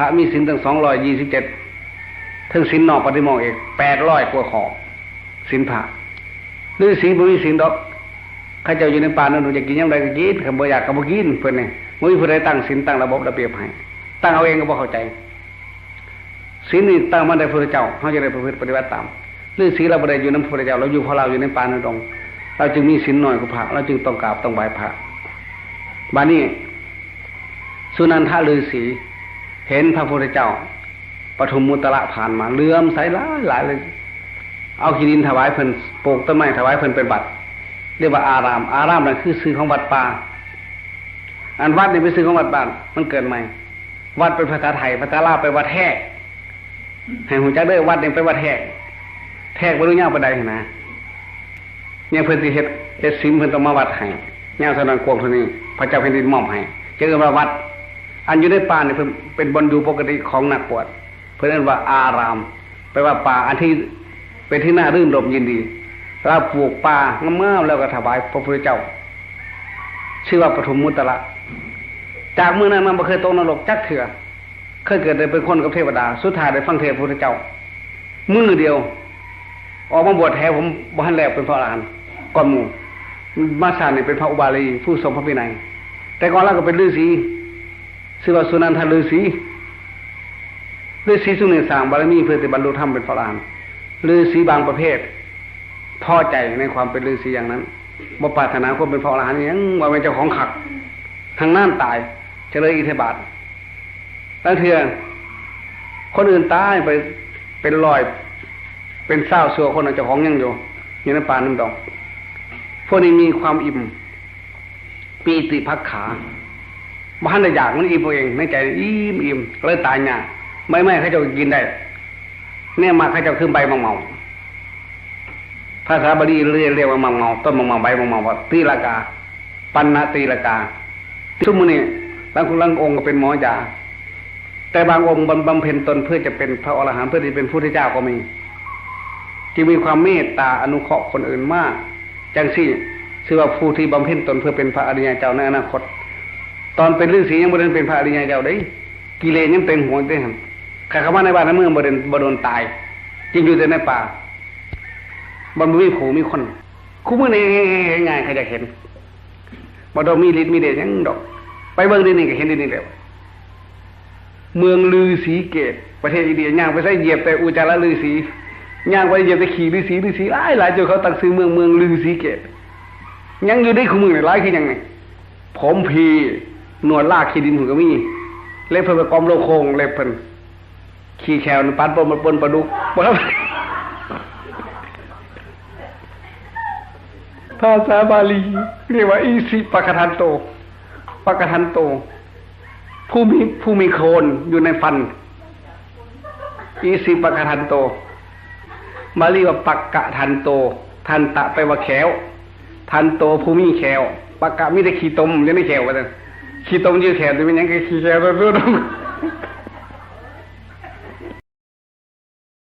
ระมีศีลตั้งสองร้อยยี่สิบเจ็ดถึงศีลนอกปฏิโมกเอกแปดร้อยกว่าขอศีลพระฤาษีบ่มีศีลดอกข้าเจ้าอยู่ในป่านั้นหนูจะกินยังไงก็กินคำบ่อยากก็บ่กินเพิ่อนเนี่บ่มีผู้ใดตั้งศีลตั้งระบบระเบียบให้ตั้งเอาเองก็บ่เข้าใจศีลนี่ตั้งมาได้พระเจ้าเขาจะได้ประพฤติปฏิบัติตามฤาษีเราบ่ได้อยู่น้ำพระเจ้าเราอยู่พราะเราอยู่ในป่าในดงเราจึงมีศีลน้อยกว่าพระเราจึงต้องกราบต้องไหว้พระบัดนี้สุนันทฤาษี เห็นพระพุทธเจ้าปฐุมมุตระผ่านมาเลื่อมใสหลายหลายเลย เอาขีดินถวายเพิ่นปลูกต้นไม้ถวายเพิ่นเป็นบัตรเรียกว่าอาราม อารามนั่นคือซื้อของวัดป่าอันวัดนี่เป็นซื้อของวัดบ้านมันเกิดใหม่ วัดเป็นภาษาไทยภาษาลาวเป็นวัดแทกให้หูจักเด้อวัดนี่เป็นวัดแทกแทกบ่รู้ยาวปานใดนะเนี่ยเพิ่นสิเฮ็ดเฮ็ดสิมเพิ่นต้องมาวัดให้ยาวเท่านั้นกวงเท่านี้ พระเจ้าแผ่นดินมอบให้จึงเรียกว่าวัด อันอยู่ในป่าเนี่เพิ่นเป็นบนอยู่ปกติของนักบวชเพิ่นเรียกว่าอารามแปลว่าป่าอันที่เป็นที่น่ารื่นรมยินดีเราปลูกป่างามๆแล้วก็ถวายพระพุทธเจ้า ชื่อว่าปฐมมุตระจากเมื่อนั้นมันบ่เคยตกนรกจักเถื่อเคยเกิดได้เป็นคนกับเทวดา สุดท้ายได้ฟังเทศพระพุทธเจ้า มือเดียว ออกมาบวชแท้ผมบ่ทันแลกเป็นพระอรหันต์ก่อนหมู่มาสานนี่เป็นพระอุบาลีผู้ทรงพระวินัย แต่ก่อนเราก็เป็นฤาษี ชื่อว่าสุนันทฤาษีฤาษีสุนีสางบารมีเพื่อจะบรรลุธรรมเป็นพระอรหันต์ฤาษีบางประเภทพอใจในความเป็นฤาษีอย่างนั้นบ่ปรารถนาความเป็นพระอรหันต์ยังว่าเป็นเจ้าของขักทางน้นตายเจริญอิทธิบาทตั้งเถื่อคนอื่นตายไปเป็นลอยเป็นเศร้าเสัวคนนั้นเจ้าของยังอยู่อยู่ในป่าน้ำดอกพวกนี้มีความอิ่มปีติพักขา บ้านได้อยากมันอิ่มเองในใจอิ่มอิ่มเลยตายเนี่ยไม่ไม่เขาจะกินได้ เนี่ยมาเขาจะขึ้นใบมังเมาภาษาบาลีเรียกเรียกว่ามังเมาต้นมังเมาใบมังเมาว่าตีลากา ปันนาตีลากาทุกมือนี่บางคนบางองค์ก็เป็นหมอยาแต่บางองค์บำเพ็ญตนเพื่อจะเป็นพระอรหันต์เพื่อที่เป็นผู้ที่เจ้าก็มีจึงมีความเมตตาอนุเคราะห์คนอื่นมาก จังสี่ชื่อว่าผู้ที่บำเพ็ญตนเพื่อเป็นพระอริยเจ้าในอนาคต ตอนเป็นฤาษียังบ่ได้เป็นพระอริยเจ้าได้กิเลสยังเต็มหัวเต็มหันใครเข้ามาในบ้านในเมืองบ่ได้บ่โดนตายจริงอยู่แต่ในป่าบ่มีผูมีคนคู่มือนี่ง่ายใครจะเห็นบ่ต้องมีฤทธิ์มีเดชยังดอก ไปเบิ่งนี่นี่ก็เห็นนี่แล้วเมืองลือสีเกต ประเทศอินเดียย่างไปใส่เหยียบแต่อุจาระลือสีย่างไปเหยียบแต่ขี่ลือสีลือสีหลายหลายจนเขาตั้งชื่อเมืองเมืองลือสีเกต ยังอยู่ได้คู่มือนี่หลายคือยังไงผมพี หนวดลากขี้ดินผมก็มีเล็บเพิ่นไปกอมโลโคงเล็บเพิ่นขี้แขวนปัดปนปนปลาดุกบ่ครับภาษาบาลี เรียกว่าอีสิปะกทันโตปะกทันโต ผู้มีผู้มีโคนอยู่ในฟัน อีสิปะกทันโตมาเรียกว่าปักกะทันโต ทันตะไปว่าแขวทันโตผู้มีแขวปักกะมีแต่ขี้ตมยังไม่แขวว่าแต่ ขี้ตมยืดแขวแต่เป็น